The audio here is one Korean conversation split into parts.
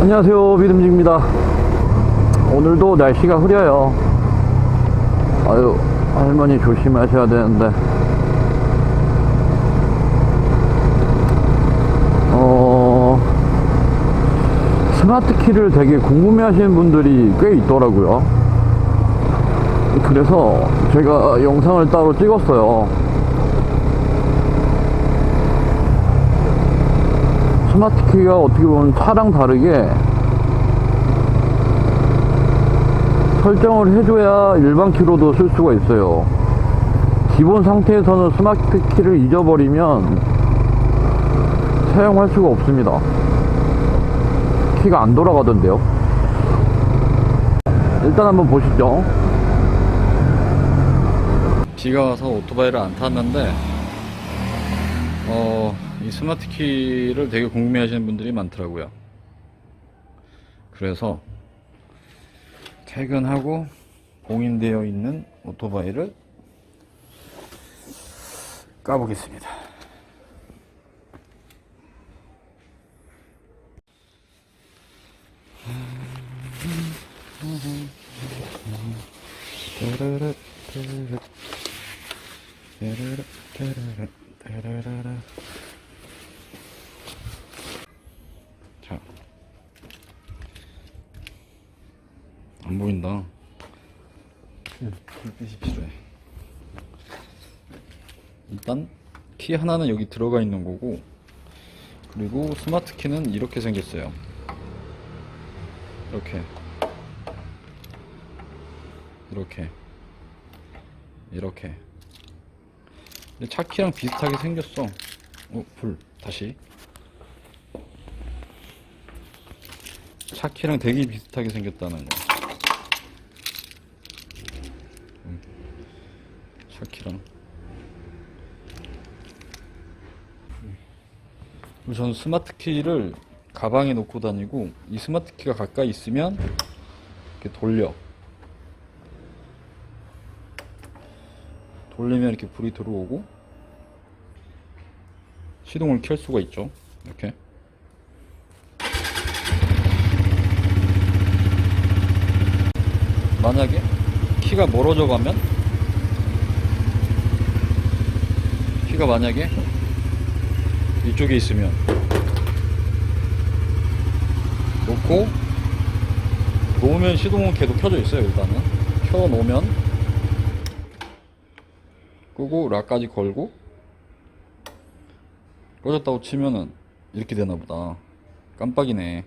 안녕하세요 비듬직입니다. 오늘도 날씨가 흐려요. 아유 할머니 조심하셔야 되는데. 어 스마트 키를 되게 궁금해 하시는 분들이 꽤 있더라고요. 그래서 제가 영상을 따로 찍었어요 스마트 키가 어떻게 보면 차랑 다르게 설정을 해줘야 일반 키로도 쓸 수가 있어요. 기본 상태에서는 스마트 키를 잊어버리면 사용할 수가 없습니다. 키가 안 돌아가던데요. 일단 한번 보시죠. 비가 와서 오토바이를 안 탔는데, 어, 이 스마트 키를 되게 궁금해 하시는 분들이 많더라고요. 그래서 퇴근하고 공인되어 있는 오토바이를 까보겠습니다. 자, 안 보인다. 불빛이 필요해. 일단 키 하나는 여기 들어가 있는 거고, 그리고 스마트 키는 이렇게 생겼어요. 이렇게, 이렇게, 이렇게. 근데 차 키랑 비슷하게 생겼어. 어, 불 다시. 차 키랑 되게 비슷하게 생겼다는 거. 음. 차 키랑. 그리고 저는 스마트 키를 가방에 놓고 다니고 이 스마트 키가 가까이 있으면 이렇게 돌려. 돌리면 이렇게 불이 들어오고 시동을 켤 수가 있죠. 이렇게. 만약에 키가 멀어져 가면 키가 만약에 이쪽에 있으면. 놓고 놓으면 시동은 계속 켜져 있어요 일단은. 켜 놓으면. 끄고 락까지 걸고. 꺼졌다고 치면은 이렇게 되나 보다. 깜빡이네.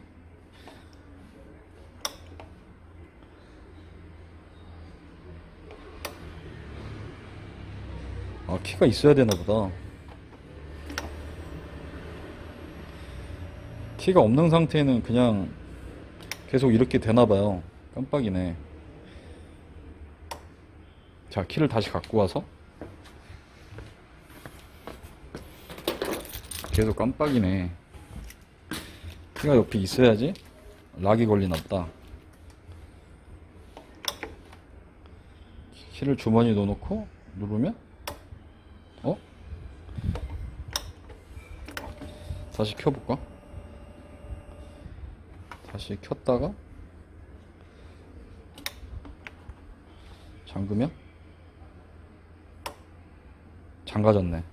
아, 키가 있어야 되나 보다. 키가 없는 상태는 그냥 계속 이렇게 되나 봐요. 깜빡이네. 자, 키를 다시 갖고 와서 계속 깜빡이네. 키가 옆에 있어야지 락이 걸리나 보다. 키를 주머니에 넣어놓고 누르면 어? 다시 켜볼까? 다시 켰다가 잠그면 잠가졌네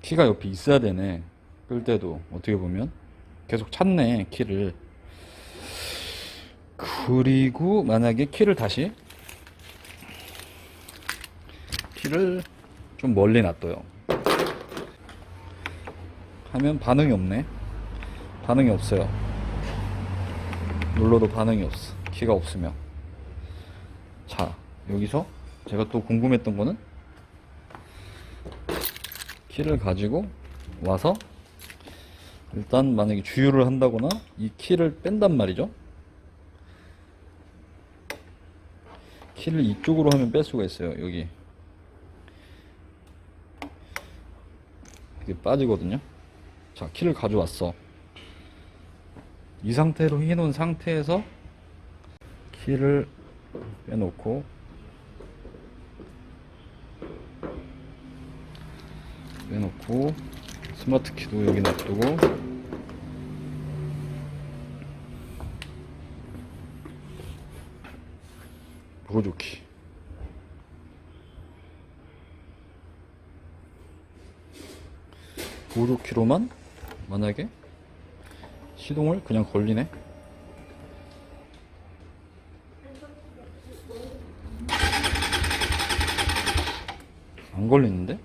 키가 옆에 있어야 되네 끌 때도 어떻게 보면 계속 찾네 키를 그리고 만약에 키를 다시 키를 좀 멀리 놔둬요. 하면 반응이 없네. 반응이 없어요. 눌러도 반응이 없어. 키가 없으면. 자, 여기서 제가 또 궁금했던 거는 키를 가지고 와서 일단 만약에 주유를 한다거나 이 키를 뺀단 말이죠. 키를 이쪽으로 하면 뺄 수가 있어요. 여기. 이게 빠지거든요. 자, 키를 가져왔어. 이 상태로 해놓은 상태에서 키를 빼놓고 빼놓고 스마트 키도 여기 놔두고 보조키. 보조키로만 만약에 시동을 그냥 걸리네 안 걸리는데?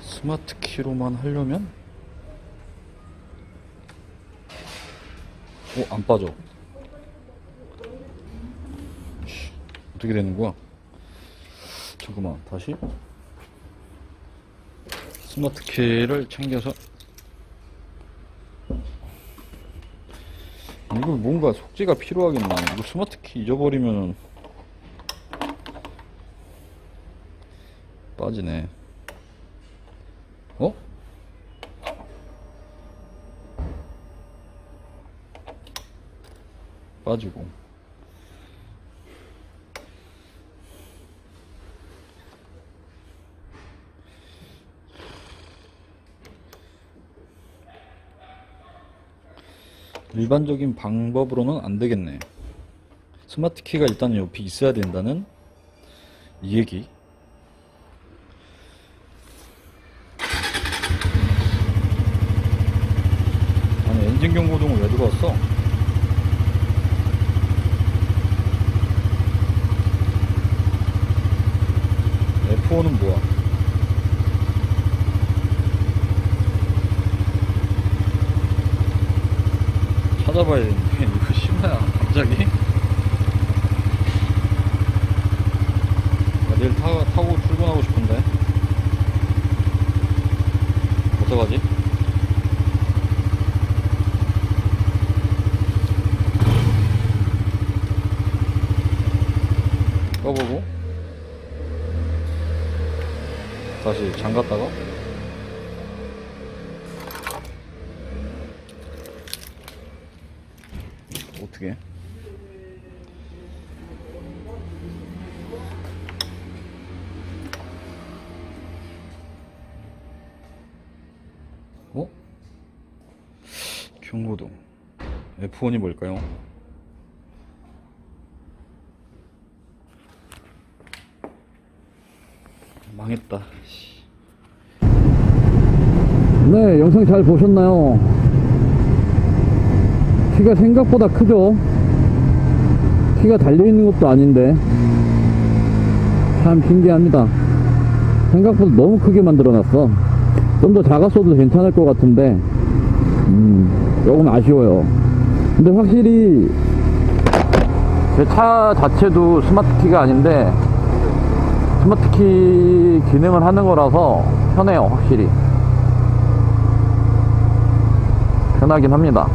스마트 키로만 하려면 어, 안 빠져. 씨, 어떻게 되는 거야? 잠깐만, 다시. 스마트 키를 챙겨서. 이거 뭔가 속지가 필요하겠나. 이거 스마트 키 잊어버리면은. 빠지네. 어? 빠지고 일반적인 방법으로는 안 되겠네. 스마트 키가 일단 옆에 있어야 된다는 이 얘기. 아니 엔진 경고등을 왜 들어왔어? F4는 뭐야? 찾아봐야 되는데 이거 심하야 갑자기? 나 내일 타, 타고 출근하고 싶은데 어떡하지? 꺼보고 다시 잠갔다가 경고등 F1이 뭘까요? 망했다 씨. 네, 영상 잘 보셨나요? 키가 생각보다 크죠? 키가 달려있는 것도 아닌데. 참 신기합니다. 생각보다 너무 크게 만들어놨어. 좀 더 작았어도 괜찮을 것 같은데, 음, 조금 아쉬워요. 근데 확실히, 제 차 자체도 스마트키가 아닌데, 스마트키 기능을 하는 거라서 편해요, 확실히. 편하긴 합니다.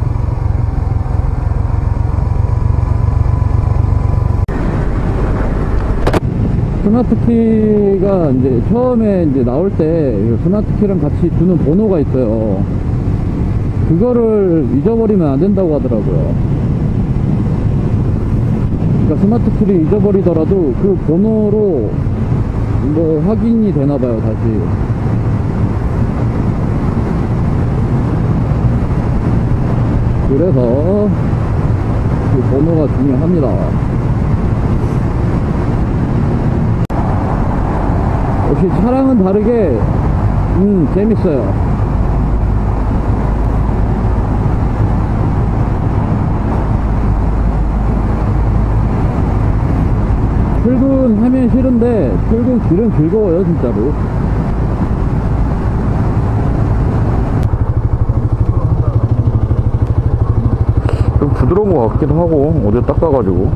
스마트키가 이제 처음에 이제 나올 때 스마트키랑 같이 주는 번호가 있어요. 그거를 잊어버리면 안 된다고 하더라고요. 그러니까 스마트 키를 잊어버리더라도 그 번호로 뭐 확인이 되나봐요, 다시. 그래서 그 번호가 중요합니다. 역시 차량은 다르게 음 재밌어요. 출근하면 싫은데 출근 길은 즐거워요 진짜로. 좀 부드러운 것 같기도 하고 어제 닦아가지고.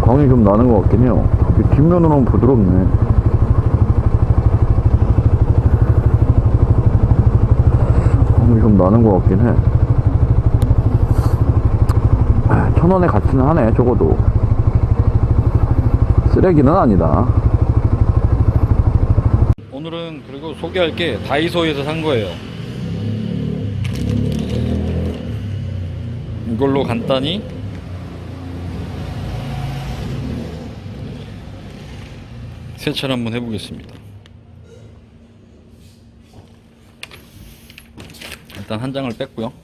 광이 좀 나는 것 같긴 해요. 이 뒷면으로는 부드럽네. 광이 좀 나는 것 같긴 해 아, 천 원의 가치는 하네 적어도 쓰레기는 아니다 오늘은 그리고 소개할 게 다이소에서 산 거예요. 이걸로 간단히 세차를 한번 해보겠습니다. 일단 한 장을 뺐고요.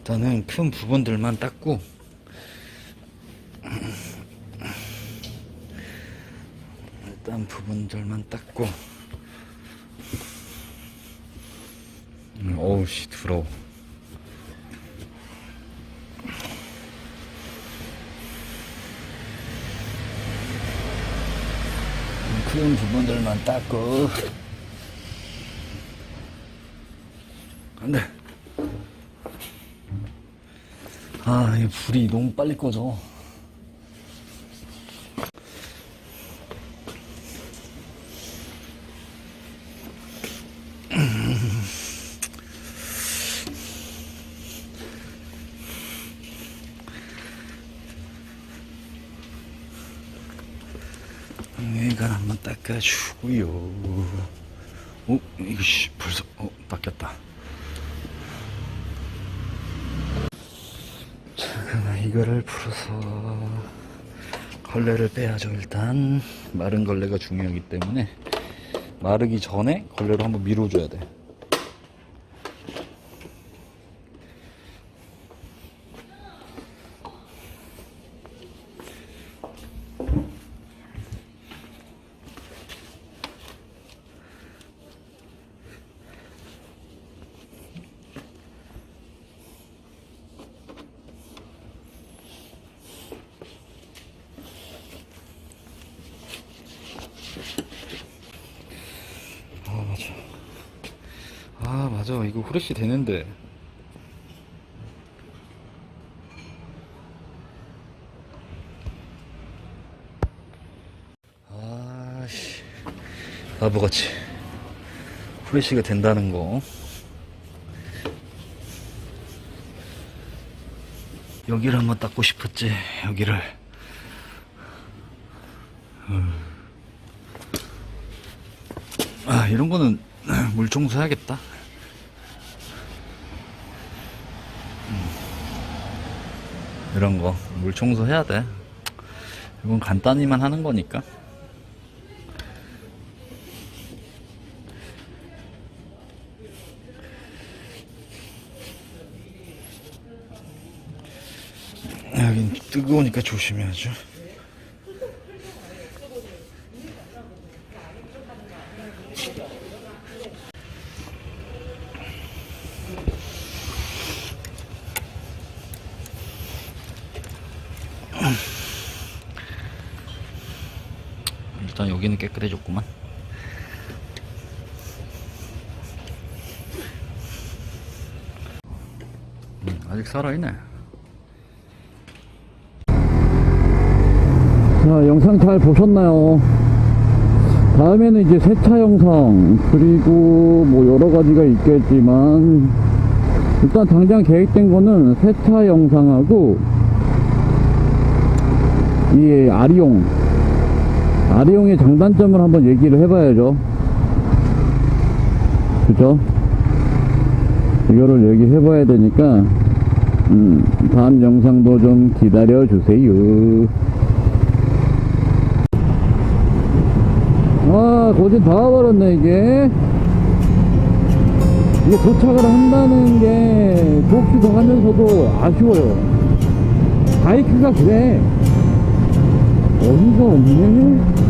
일단은 큰 부분들만 닦고. 일단 부분들만 닦고. 음, 어우 씨 더러워. 큰 부분들만 닦고. 안돼 아, 이 불이 너무 빨리 꺼져. 이걸 한번 닦아주고요. 오, 이거 씨, 벌써, 어, 닦였다. 자, 그러면 이거를 풀어서 걸레를 빼야죠. 일단 마른 걸레가 중요하기 때문에 마르기 전에 걸레로 한번 밀어줘야 돼. 아 맞아. 이거 후레쉬 되는데. 아씨. 바보같이. 후레쉬가 된다는 거. 여기를 한번 닦고 싶었지. 여기를. 아, 이런 거는 물 청소해야겠다. 음. 이런 거 물 청소해야 돼. 이건 간단히만 하는 거니까. 여긴 뜨거우니까 조심해야죠. 일단 여기는 깨끗해졌구만. 음, 아직 살아있네. 자, 영상 잘 보셨나요? 다음에는 이제 세차 영상, 그리고 뭐 여러 가지가 있겠지만, 일단 당장 계획된 거는 세차 영상하고, 이 아리용, 아리용의 장단점을 한번 얘기를 해봐야죠. 그죠? 이거를 얘기해 봐야 되니까, 음, 다음 영상도 좀 기다려 주세요. 와, 거진 다 와버렸네, 이게. 이게 도착을 한다는 게 좋기도 하면서도 아쉬워요. 바이크가 그래. 어디가 없네?